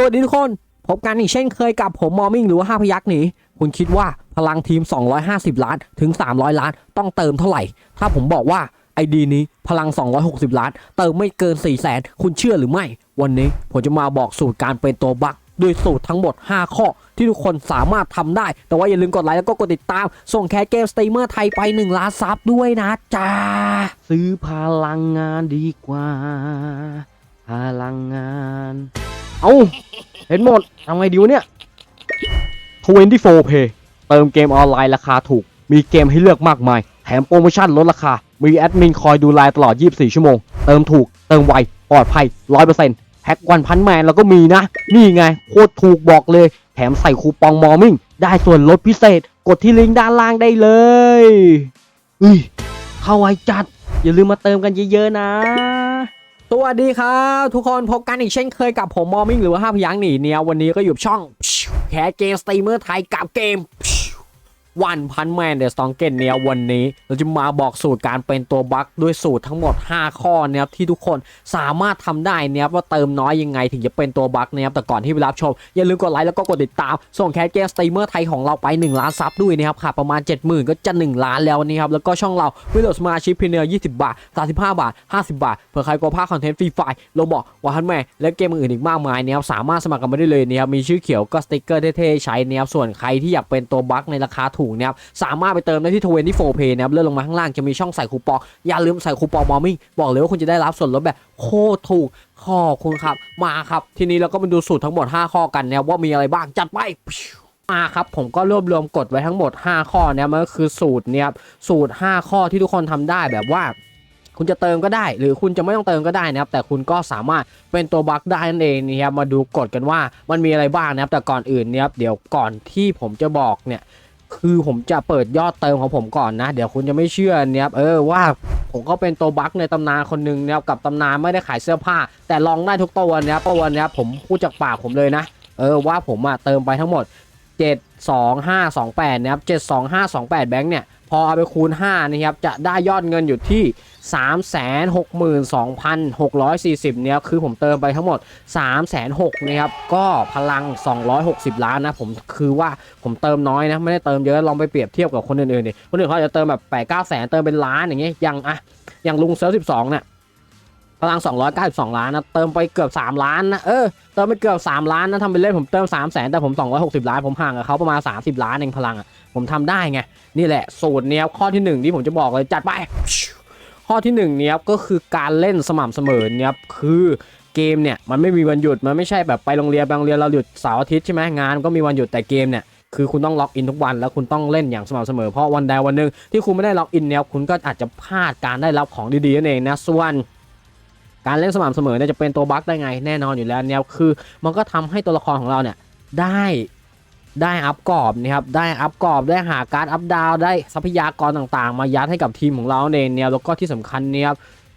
ตัสดีทุกคน พบกันอีกเช่นเคยกับผมมอมิงหรือว่า5พยักหนีคุณคิดว่าพลังทีม 250 ล้านถึง 300 ล้านต้องเติมเท่าไหร่ ถ้าผมบอกว่าไอดีนี้พลัง 260 ล้าน เติมไม่เกิน 4 0 0แสนคุณเชื่อหรือไม่ วันนี้ผมจะมาบอกสูตรการเป็นตัวบัคด้วยสูตรทั้งหมด 5 ข้อ ที่ทุกคนสามารถทำได้ แต่ว่าอย่าลืมกดไลค์แล้วก็กดติดตาม ส่งแคสเกมสตรีมเมอร์ไทยไป 1 ล้านซับด้วยนะจ้าซื้อพลังงานดีกว่า พลังงาน เอาเห็นหมดทำไงดีวะเนี่ย24 Pay เติมเกมออนไลน์ราคาถูก มีเกมให้เลือกมากมาย แถมโปรโมชั่นลดราคา มีแอดมินคอยดูแลตลอด 24 ชั่วโมง เติมถูก เติมไว ปลอดภัย 100%แพ็กวันพันแมนแล้วก็มีนะ นี่ไง โคตรถูกบอกเลย แถมใส่คูปองมอร์มิ่ง ได้ส่วนลดพิเศษ กดที่ลิงก์ด้านล่างได้เลย อุ้ย เข้าไวจัด อย่าลืมมาเติมกันเยอะๆนะ สวัสดีครับทุกคนพบกันอีกเช่นเคยกับผมมอมิงหรือว่าห้าพยังหนีเนี่ยวันนี้ก็อยู่ช่องแคสเกมสตรีมเมอร์ไทยกับเกม วันพันแมนเดอะสตองเกนเนี่ยวันนี้เราจะมาบอกสูตรการเป็นตัวบัคด้วยสูตรทั้งหมด 5 ข้อเนี่ยครับที่ทุกคนสามารถทำได้เนี่ยครับว่าเติมน้อยยังไงถึงจะเป็นตัวบัคเนี่ยครับแต่ก่อนที่ไปรับชม อย่าลืมกดไลค์แล้วก็กดติดตาม ส่งแคสเกมสตรีมเมอร์ไทยของเราไป 1 ล้านซับด้วยนะครับค่ะประมาณ 70,000 ก็จะ 1 ล้านแล้วนี่ครับแล้วก็ช่องเราวิดีโอสมาชิพเพียง20 บาท 35 บาท 50 บาทเผื่อใครกลัวพลาดคอนเทนต์ฟรีไฟล์เราบอกว่าทันแม่และเกมอื่นอีกมากมายเนี่ยครับสามารถสมัครกันมาได้เลยนี่ยครับมีชื่อเขียวก็สติกเกอร์เท่ๆใช้เนี่ยครับส่วนใครที่อยากเป็นตัวบัคในราคาถกเนี่ยครับสามารถไปเติมได้ที่24 Pay นะครับเลื่อนลงมาข้างล่างจะมีช่องใส่คูปองอย่าลืมใส่คูปองมอมิ่งบอกเลยว่าคุณจะได้รับส่วนลดแบบโคตรถูกขอบคุณครับมาครับทีนี้เราก็มาดูสูตรทั้งหมด 5 ข้อกันนะครับว่ามีอะไรบ้างจัดไปมาครับผมก็รวบรวมกฎไว้ทั้งหมด 5 ข้อเนี่ยมันก็คือสูตรเนี่ยครับสูตร 5 ข้อที่ทุกคนทำได้แบบว่า คุณจะเติมก็ได้ หรือคุณจะไม่ต้องเติมก็ได้นะครับแต่คุณก็สามารถเป็นตัวบัคได้นั่นเองนะครับมาดูกฎกันว่ามันมีอะไรบ้างนะครับแต่ก่อนอื่นเนี่ยเดี๋ยวก่อนที่ผมจะบอกเนี่ย คือผมจะเปิดยอดเติมของผมก่อนนะ เดี๋ยวคุณจะไม่เชื่อเนี่ยเออว่าผมก็เป็นตัวบัคในตำนานคนหนึ่งนะครับกับตำนานไม่ได้ขายเสื้อผ้า แต่ลองได้ทุกตัวนะครับตัวเนี้ยผมพูดจากปากผมเลยนะ เออว่าผมอะเติมไปทั้งหมด 7 2 5 2 8นะครับ7 2 5 2 8 แบงค์เนี่ย พอเอาไปคูณ 5 นะครับ จะได้ยอดเงินอยู่ที่ 362,640 เนี่ยคือผมเติมไปทั้งหมด 306นะครับ ก็พลัง 260 ล้านนะ ผมคือว่าผมเติมน้อยนะ ไม่ได้เติมเยอะลองไปเปรียบเทียบกับคนอื่นๆดิคนอื่นเขาอาจจะเติมแบบ8 9แสนเติมเป็นล้านอย่างเงี้ยอย่างอะอย่างลุงเซิร์ฟ12เนี่ย พลัง 292 ล้านนะเติมไปเกือบ 3 ล้านนะเออเติมไปเกือบ 3 ล้านนะทำเป็นเล่นผมเติม 3 0 0แสนแต่ผม 260 ล้านผมห่างกับเขาประมาณ 30 ล้านเองพลังอะผมทำได้ไง นี่แหละสูตรเนี้ยข้อที่ 1 ที่ผมจะบอกเลยจัดไป ข้อที่1เนี้ยก็คือการเล่นสม่ำเสมอเนี้ยคือเกมเนี่ยมันไม่มีวันหยุดมันไม่ใช่แบบไปโรงเรียนไปโรงเรียนเราหยุดเสาร์อาทิตย์ใช่ไหมงานก็มีวันหยุดแต่เกมเนี่ยคือคุณต้องล็อกอินทุกวันแล้วคุณต้องเล่นอย่างสม่ำเสมอเพราะวันใดวันหนึ่งที่คุณไม่ได้ล็อกอินเนี่ยคุณก็อาจจะพลาดการได้รับของดีๆนั่นเองนะส่วน การเล่นสม่ำเสมอเนี่ยจะเป็นตัวบั๊กได้ไงแน่นอนอยู่แล้วเนี่ยคือ มันก็ทำให้ตัวละครของเราเนี่ยได้ได้อัพกรอบนะครับได้อัพกรอบได้หาการอัพดาวได้ทรัพยากรต่างๆ มายัดให้กับทีมของเราเองเนี่ยแล้วก็ที่สำคัญเนี่ยครับ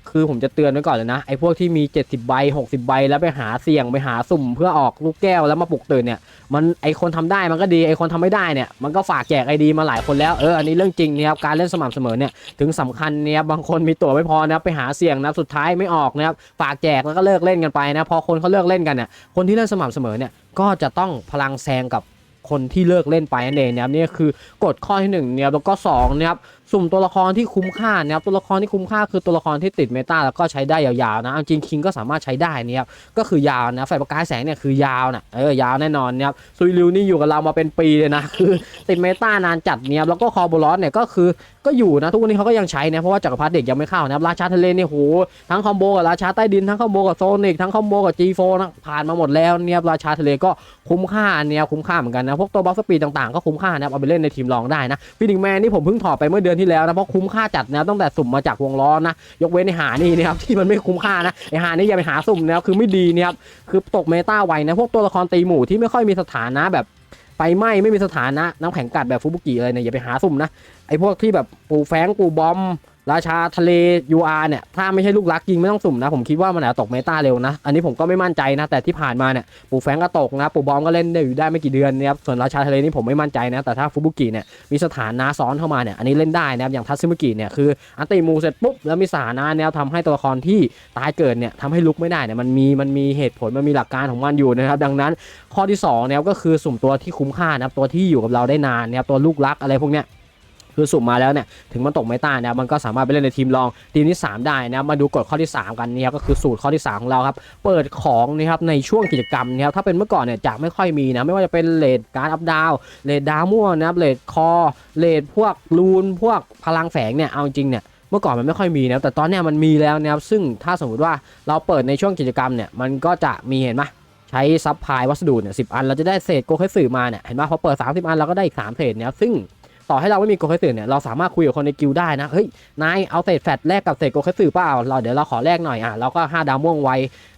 คือผมจะเตือนไว้ก่อนเลยนะไอ้พวกที่มี 70ใบ60 ใบแล้วไปหาเสี่ยงไปหาสุ่ม เพื่อออกลูกแก้วแล้วมาปลุกตื่นเนี่ย มันไอคนทำได้มันก็ดีไอคนทำไม่ได้เนี่ยมันก็ฝากแจกไอดีมาหลายคนแล้วเอออันนี้เรื่องจริงนะครับการเล่นสม่ำเสมอเนี่ยถึงสำคัญเนี่ยบางคนมีตั๋วไม่พอนะไปหาเสี่ยงนะสุดท้ายไม่ออกนะครับฝากแจกแล้วก็เลิกเล่นกันไปนะพอคนเขาเลิกเล่นกันเนี่ยคนที่เล่นสม่ำเสมอเนี่ยก็จะต้องพลังแซงกับคนที่เลิกเล่นไปนั่นเองนะครับนี่คือกฎข้อที่หนึ่งเนี่ยแล้วก็สองนะครับ สุ่มตัวละครที่คุ้มค่านะครับตัวละครที่คุ้มค่าคือตัวละครที่ติดเมตาแล้วก็ใช้ได้ยาวๆนะจริงคิงก็สามารถใช้ได้นะครับก็คือยาวนะไฟประกายแสงเนี่ยคือยาวนะเออยาวแน่นอนนะครับซุยริวนี่อยู่กับเรามาเป็นปีเลยนะคือติดเมตานานจัดเนี่ยแล้วก็คอบอลอสเนี่ยก็คือก็อยู่นะทุกวันนี้เขาก็ยังใช้นะเพราะว่าจักรพรรดิเด็กยังไม่เข้านะครับราชาทะเลเนี่ยโหทั้งคอมโบกับราชาใต้ดินทั้งคอมโบกับโซนิกทั้งคอมโบกับ G4 นะผ่านมาหมดแล้วเนี่ยราชาทะเลก็คุ้มค่าเนี่ยคุ้มค่าเหมือนกันนะพวกตัวบัฟสปีดต่างๆก็คุ้มค่านะครับเอาไปเล่นในทีมรองได้นะฟินิกแมนนี่ผมเพิ่งถอดไปเมื่อเดือนที่แล้วนะเพราะคุ้มค่าจัดนะตั้งแต่สุ่มมาจากวงล้อนะยกเว้นในหานี่นะครับที่มันไม่คุ้มค่านะไอหานี่อย่าไปหาสุ่มนะครับคือไม่ดีนะครับคือตกเมตาไวนะพวกตัวละครตีหมู่ที่ไม่ค่อยมีสถานะแบบไฟไหม้ไม่มีสถานะน้ำแข็งกัดแบบฟุบุกิเลยเนี่ยอย่าไปหาสุ่มนะไอพวกที่แบบปูแฟงปูบอม ราชาทะเล UR เนี่ย ถ้าไม่ใช่ลูกรักยิงไม่ต้องสุ่มนะ ผมคิดว่ามันอาจจะตกเมตาเร็วนะ อันนี้ผมก็ไม่มั่นใจนะ แต่ที่ผ่านมาเนี่ย ปู่แฟงก็ตกนะ ปู่บอมก็เล่นได้อยู่ได้ไม่กี่เดือนนะครับ ส่วนราชาทะเลนี่ผมไม่มั่นใจนะ แต่ถ้าฟุบุกิเนี่ยมีสถานะซ้อนเข้ามาเนี่ย อันนี้เล่นได้นะครับ อย่างทัตซึมุกิเนี่ยคืออันติมูเสร็จปุ๊บแล้วมีสถานะแนวทำให้ตัวละครที่ตายเกิดเนี่ยทำให้ลุกไม่ได้เนี่ย มันมีมันมีเหตุผลมันมีหลักการของมันอยู่นะครับ ดังนั้นข้อที่2เนี่ยก็คือสุ่มตัวที่คุ้มค่านะครับตัวที่อยู่กับเราได้นานนะครับตัวลูกรักอะไรพวกเนี้ย คือสุ่มมาแล้วเนี่ยถึงมันตกไม่ต้านนะมันก็สามารถไปเล่นในทีมรองทีมที่ 3 ได้นะมาดูกฎข้อที่ 3 กันเนี่ยครับก็คือสูตรข้อที่ 3 ของเราครับเปิดของนะครับในช่วงกิจกรรมนะครับถ้าเป็นเมื่อก่อนเนี่ยจะไม่ค่อยมีนะไม่ว่าจะเป็นเลดการอัพดาวเลดดาวม่วนะครับเลดคอเลดพวกลูนพวกพลังแฝงเนี่ยเอาจริงเนี่ยเมื่อก่อนมันไม่ค่อยมีนะแต่ตอนนี้มันมีแล้วนะครับซึ่งถ้าสมมุติว่าเราเปิดในช่วงกิจกรรมเนี่ยมันก็จะมีเห็นไหมใช้ซับพลายวัสดุเนี่ยสิอันเราจะได้เศษโกเคสึมาเนี่ยเห็นไหมพอเปิด 30 อันเราก็ได้อีก3เศษเนี่ยซึ่ง ต่อให้เราไม่มีโกเคสึเนี่ยเราสามารถคุยกับคนในกิลได้นะเฮ้ยนายเอาเศษแฟตแลกกับเศษโกเคสึเปล่าเราเดี๋ยวเราขอแลกหน่อยอะเราก็5ดาวม่วงไว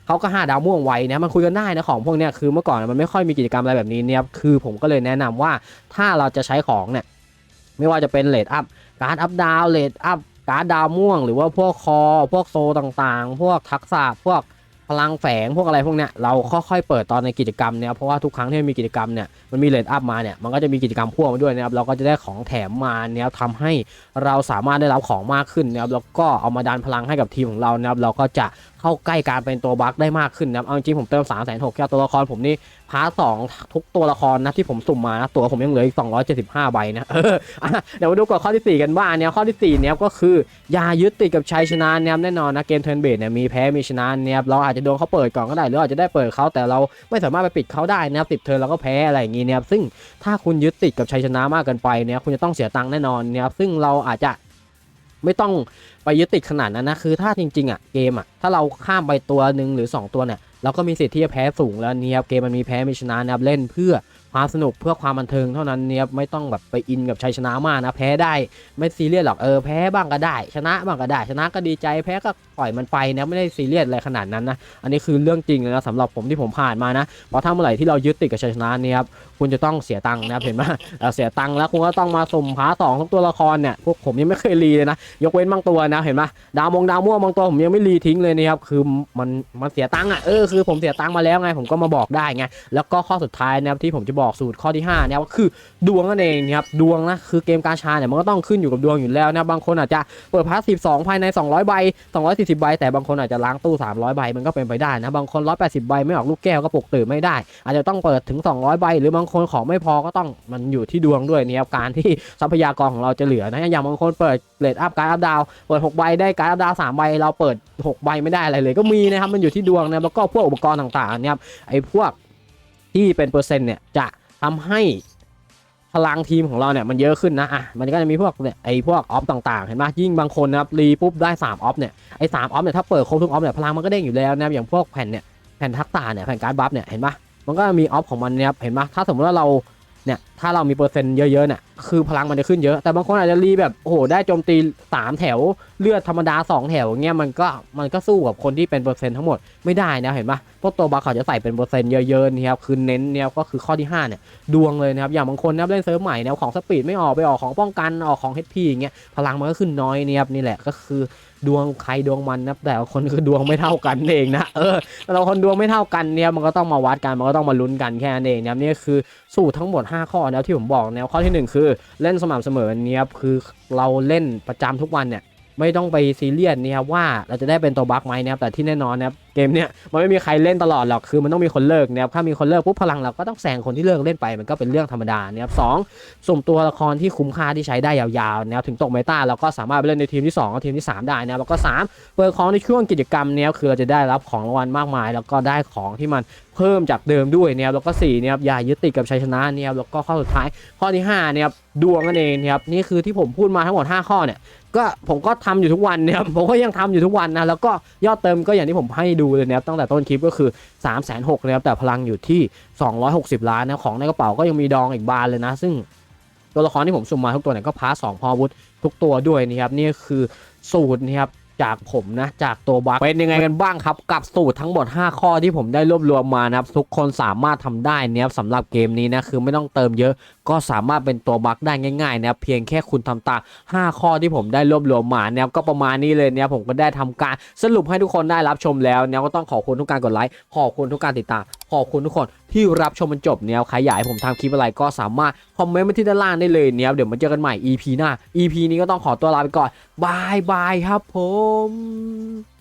เขาก็ 5 ดาวม่วงไวเนี่ยมันคุยกันได้นะของพวกเนี้ยคือเมื่อก่อนมันไม่ค่อยมีกิจกรรมอะไรแบบนี้เนี่ยคือผมก็เลยแนะนำว่าถ้าเราจะใช้ของเนี่ยไม่ว่าจะเป็นเลดอัพการอัพดาวเลดอัพการดาวม่วง หรือว่าพวกคอ พวกโซต่างๆ พวกทักษะพวก พลังแฝงพวกอะไรพวกเนี้ยเราค่อยๆเปิดตอนในกิจกรรมเนี่ยเพราะว่าทุกครั้งที่มีกิจกรรมเนี่ยมันมีเลนอัพมาเนี่ยมันก็จะมีกิจกรรมพ่วงมาด้วยนะครับเราก็จะได้ของแถมมาเนี่ยทำให้เราสามารถได้รับของมากขึ้นนะครับแล้วก็เอามาดันพลังให้กับทีมของเรานะครับเราก็จะ เข้าใกล้การเป็นตัวบัคได้มากขึ้นนะครับเอาจริงผมเติม3ามแสนหกแค่ตัวละครผมนี่พาร์ทสองทุกตัวละครนะที่ผมสุ่มมานะตัวผมยังเหลืออีก 275 ใบนะเดี๋ยวมาดูกฎข้อที่สี่กันบ้างเนี่ยข้อที่สี่เนี่ยก็คืออย่ายึดติดกับชัยชนะเนี่ยแน่นอนนะเกมเทิร์นเบสเนี่ยมีแพ้มีชนะเนี่ยเราอาจจะโดนเขาเปิดก่อนก็ได้หรืออาจจะได้เปิดเขาแต่เราไม่สามารถไปปิดเขาได้นะครับติดเทิร์นเราก็แพ้อะไรอย่างงี้เนี่ยซึ่งถ้าคุณยึดติดกับชัยชนะมากเกินไปเนี่ยคุณจะต้องเสียตังค์แน่นอนเนี่ยซึ่งเราอาจจะ ไม่ต้องไปยึดติดขนาดนั้นนะคือถ้าจริงๆอะเกมอะถ้าเราข้ามไปตัวหนึ่งหรือ 2 ตัวเนี่ยเราก็มีสิทธิ์ที่จะแพ้สูงแล้วนี่ครับเกมมันมีแพ้มีชนะนะครับเล่นเพื่อ ความสนุกเพื่อความบันเทิงเท่านั้นเนี่ยไม่ต้องแบบไปอินกับชัยชนะมากนะแพ้ได้ไม่ซีเรียสหรอกเออแพ้บ้างก็ได้ ชนะบ้างก็ได้ ชนะก็ดีใจแพ้ก็ปล่อยมันไปนะไม่ได้ซีเรียสอะไรขนาดนั้นนะอันนี้คือเรื่องจริงเลยนะสำหรับผมที่ผมผ่านมานะเพราะถ้าเมื่อไหร่ที่เรายึดติดกับชัยชนะเนี่ยครับคุณจะต้องเสียตังค์นะครับเห็นไหมเสียตังค์แล้วคุณก็ต้องมาสมพาสองทุกตัวละครเนี่ยพวกผมยังไม่เคยรีเลยนะ ยกเว้นบางตัวนะเห็นไหมดาวมงดาวม่วงบางตัวผมยังไม่รีทิ้งเลยนะครับคือมันมันเสียตังค์อะเออคือผมเสียตังค์มาแล้วไงผมก็มาบอกได้ไงแล้วก็ข้อสุดท้ายนะครับที่ผมจะบอกอกสูตรข้อที่ห้านะครับก็คือดวงนั่นเองนะครับดวงนะคือเกมกาชาเนี่ยมันก็ต้องขึ้นอยู่กับดวงอยู่แล้วนะบางคนอาจจะเปิดพาสซีฟ2ภายใน 200 ใบ 240 ใบ แต่บางคนอาจจะล้างตู้ 300 ใบมันก็เป็นไปได้นะบางคน 180 ใบไม่ออกลูกแก้วก็ปลุกตื่นไม่ได้ อาจจะต้องเปิดถึง 200 ใบ หรือบางคนของไม่พอก็ต้องมันอยู่ที่ดวงด้วยเนะครับการที่ทรัพยากรของเราจะเหลือนะอย่างบางคนเปิดเลดอัพการอัพดาวเปิด 6 ใบได้การอัพดาว3ใบเราเปิด 6 ใบไม่ได้อะไรเลย ก็มีนะครับมันอยู่ที่ดวงนะแล้วก็พวกอุปกรณ์ต่างๆเนี่ยไอ้พวก ที่เป็นเปอร์เซ็นต์เนี่ยจะทำให้พลังทีมของเราเนี่ยมันเยอะขึ้นนะอะมันก็จะมีพวกเนี่ยไอ้พวกออฟต่างๆเห็นไหมยิ่งบางคนนะครับรีปุ๊บได้3ออฟเนี่ยไอ้สามออฟเนี่ยถ้าเปิดครบทุกออฟเนี่ยพลังมันก็เด้งอยู่แล้วนะครับอย่างพวกแผ่นเนี่ยแผ่นทักษะเนี่ยแผ่นการบัฟเนี่ยเห็นไหมมันก็มีออฟของมันเนี่ยครับเห็นไหมถ้าสมมติว่าเรา เนี่ยถ้าเรามีเปอร์เซ็นต์เยอะๆเนี่ยคือพลังมันจะขึ้นเยอะ แต่บางคนอาจจะรีแบบโอ้โหได้โจมตีสามแถวเลือดธรรมดาสองแถวเงี้ยมันก็มันก็สู้กับคนที่เป็นเปอร์เซ็นต์ทั้งหมดไม่ได้นะเห็นปะพวกตัวบัคเขาจะใส่เป็นเปอร์เซ็นต์เยอะๆนี่ครับคือเน้นเนี่ยก็คือข้อที่ห้าเนี่ยดวงเลยนะครับอย่างบางคนนะครับเล่นเซิร์ฟใหม่แนวของสปีดไม่ออกไปออกของป้องกันออกของ HP อย่างเงี้ยพลังมันก็ขึ้นน้อยเนี่ยครับนี่แหละก็คือ ดวงใครดวงมันนะแต่คนคือดวงไม่เท่ากันเองนะเออเราคนดวงไม่เท่ากันเนี่ยมันก็ต้องมาวัดกันมันก็ต้องมาลุ้นกันแค่นั้นเองนะครับนี่คือสูตรทั้งหมด 5 ข้อนะที่ผมบอกแนวข้อทีหนึ่1 คือเล่นสม่ำเสมอเนี่ยคือเราเล่นประจำทุกวันเนี่ยไม่ต้องไปซีเรียสเนี่ยว่าเราจะได้เป็นตัวบักไหมนะครับแต่ที่แน่นอนนะครับ เกมเนี่ยมันไม่มีใครเล่นตลอดหรอกคือมันต้องมีคนเลิกนะครับถ้ามีคนเลิกปุ๊บพลังเราก็ต้องแซงคนที่เลิกเล่นไปมันก็เป็นเรื่องธรรมดานะครับสองสุ่มตัวละครที่คุ้มค่าที่ใช้ได้ยาวๆนะครับถึงตกเมตาเราก็สามารถไปเล่นในทีมที่2กับทีมที่ 3 ได้นะครับแล้วก็ 3 เปิดของในช่วงกิจกรรมเนี่ยคือเราจะได้รับของรางวัลมากมาย แล้วก็ได้ของที่มันเพิ่มจากเดิมด้วยนะครับแล้วก็4เนี่ยอย่ายึดติดกับชัยชนะเนี่ยแล้วก็ข้อสุดท้ายข้อที่5เนี่ยดวงนั่นเองนะครับนี่คือที่ผมพูดมาทั้งหมด 5 ข้อเนี่ยก็ผมก็ทำอยู่ทุกวันนะครับผมก็ยังทำอยู่ทุกวันนะแล้วก็ยอดเติมก็อย่างที่ผมให้ดููเลยนะครับตั้งแต่ต้นคลิปก็คือ 3 6 0 0 0นะครับแต่พลังอยู่ที่ 260 ล้านนะของในกระเป๋าก็ยังมีดองอีกบานเลยนะ ซึ่งตัวละครที่ผมสุ่มมาทุกตัวเนี่ยก็พาสองพออวุธทุกตัวด้วยนะครับนี่คือสูตรนะครับ จากผมนะจากตัวบัคเป็นยังไงกันบ้างครับ กับสูตรทั้งหมด 5 ข้อที่ผมได้รวบรวมมานะครับทุกคนสามารถทำได้นะครับสำหรับเกมนี้นะคือไม่ต้องเติมเยอะ ก็สามารถเป็นตัวบัคได้ง่ายๆนะเพียงแค่คุณทำตาม5ข้อที่ผมได้รวบรวมมานะครับก็ประมาณนี้เลยเนี่ยผมก็ได้ทำการสรุปให้ทุกคนได้รับชมแล้วเนี่ยก็ต้องขอบคุณทุกการกดไลค์ขอบคุณทุกการติดตาม อบคุณทุกคนที่รับชมมันจบเนี่ยใครอยากให้ผมทำคลิปอะไรก็สามารถคอมเมนต์มาที่ด้านล่างได้เลยเนี่ยเดี๋ยวมาเจอกันใหม่ EP หน้า EP นี้ก็ต้องขอตัวลาไปก่อนบายบายครับผม